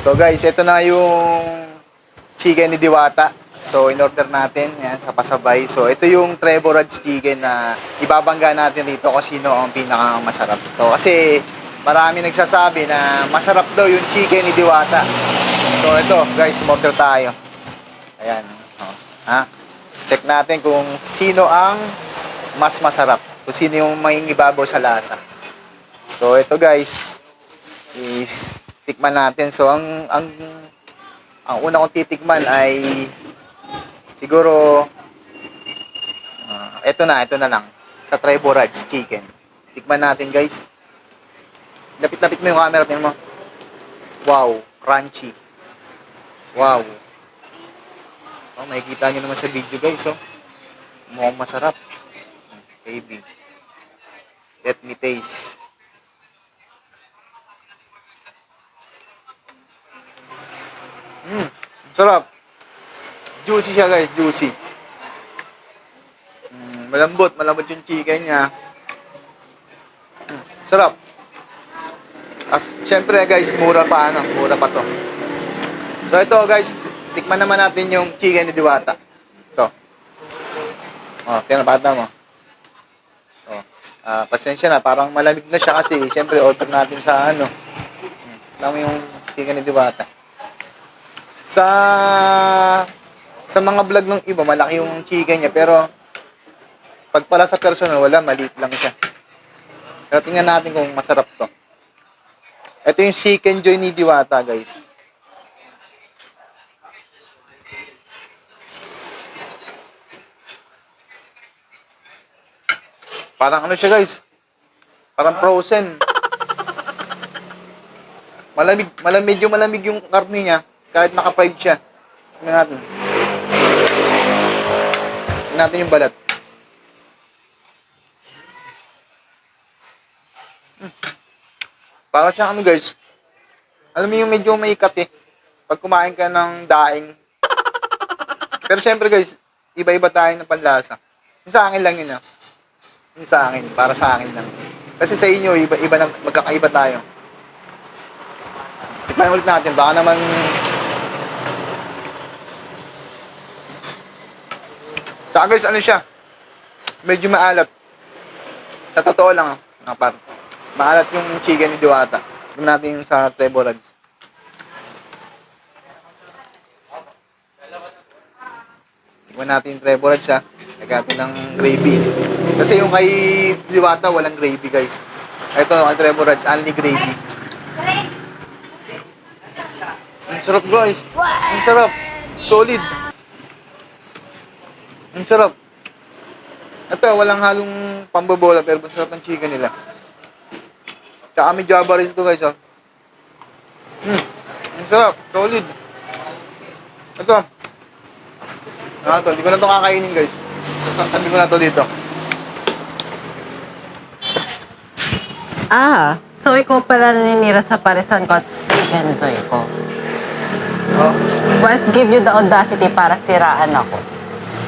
So guys, ito na yung chicken ni Diwata. So in-order natin yan sa pasabay. So ito yung Trevor Reds chicken na ibabangga natin dito kung sino ang pinakamasarap. So kasi marami nagsasabi na masarap daw yung chicken ni Diwata. So ito guys, order tayo. Ayan. Oh. Ha? Check natin kung sino ang mas masarap. Kung sino yung may ibabaw sa lasa. So ito guys, is tikman natin. So ang ang ang una kong titikman ay siguro ah, ito na, ito na lang. Sa Triborage chicken. Tikman natin, guys. Lapit-lapit mo yung camera, tingnan mo. Wow, crunchy. Wow. Oh, makikita nyo naman sa video, guys, oh. Mukhang masarap. Baby. Let me taste. Mm, sarap. Juicy siya guys, juicy. Mm, malambot, malambot yung chicken niya. Mm, sarap. As, syempre guys, mura pa ano, mura pa to. So ito guys, tikman naman natin yung chicken ni Diwata. Ito. Oh, tingnan bata mo. Oh. Ah, pasensya na, parang malamig na siya kasi syempre order natin sa ano. Mo yung chicken ni Diwata sa sa mga vlog ng iba, malaki yung chicken niya, pero pag pala sa personal, wala, maliit lang siya. Pero tingnan natin kung masarap to. Ito yung chicken joy ni Diwata, guys. Parang ano siya, guys? Parang frozen. Malamig, malamig, medyo malamig yung karne niya. Kahit naka-5 siya. Tingnan natin. Tingnan natin yung balat. Hmm. Parang siyang ano guys. Alam mo yung medyo may ikat eh. Pag kumain ka ng daing. Pero syempre guys, iba-iba tayo ng panlasa. Yung sa akin lang yun ah. Yung sa akin, para sa akin lang. Kasi sa inyo, iba-iba na, magkakaiba tayo. Tikman ulit natin, baka naman Saka guys, ano siya? Medyo maalat. Sa totoo lang, mga par. Maalat yung chicken ni Diwata. Tignan natin yung sa Trevor Reds. Tignan natin yung Trevor Reds ha. Lagyan natin ng gravy. Kasi yung kay Diwata, walang gravy guys. Ito, ang Trevor Reds, only gravy. Ang sarap guys. Ang sarap. Solid. Ang sarap. Ito, walang halong pambobola pero masarap ng chicken nila. Tsaka may java rice ito guys, oh. Hmm. Ang sarap. Solid. Ito. Ah, ito. Hindi ko na ito kakainin guys. Sabi ko na ito dito. Ah, so ikaw pala naninira sa Parisan ko at Enjoy ko. Oh. What give you the audacity para siraan ako?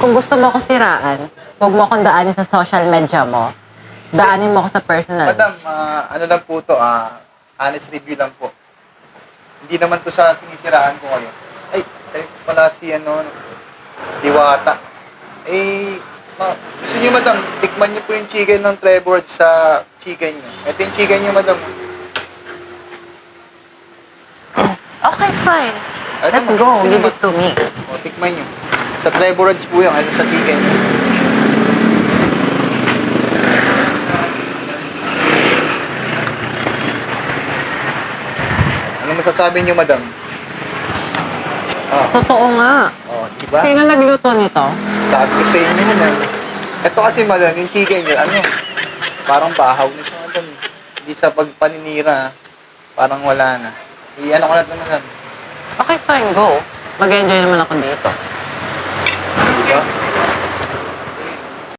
Kung gusto mo ako siraan, huwag mo akong daanin sa social media mo. Daanin mo ako sa personal. Madam, ah, ano lang po to, ah, honest review lang po. Hindi naman to sa sinisiraan ko kayo. Ay, tayo pala si ano, Diwata. Eh, ma, gusto niyo madam, tikman niyo po yung chicken ng Trevor sa chicken niyo. Ito yung chicken niyo madam. Okay, fine. Ano Let's go. Sino Give ba? it to me. O, tikman niyo. Sa Trevor po ano sa niyo. Ano masasabi niyo madam? Ah, Totoo nga. oh, di ba? Sino nagluto nito? Sabi ko sa inyo na Ito kasi madam, yung chicken nyo, ano, parang bahaw na siya madam. Hindi sa pagpaninira, parang wala na. I-ano ko na ito madam. Okay, fine. Go. Mag-enjoy naman ako dito.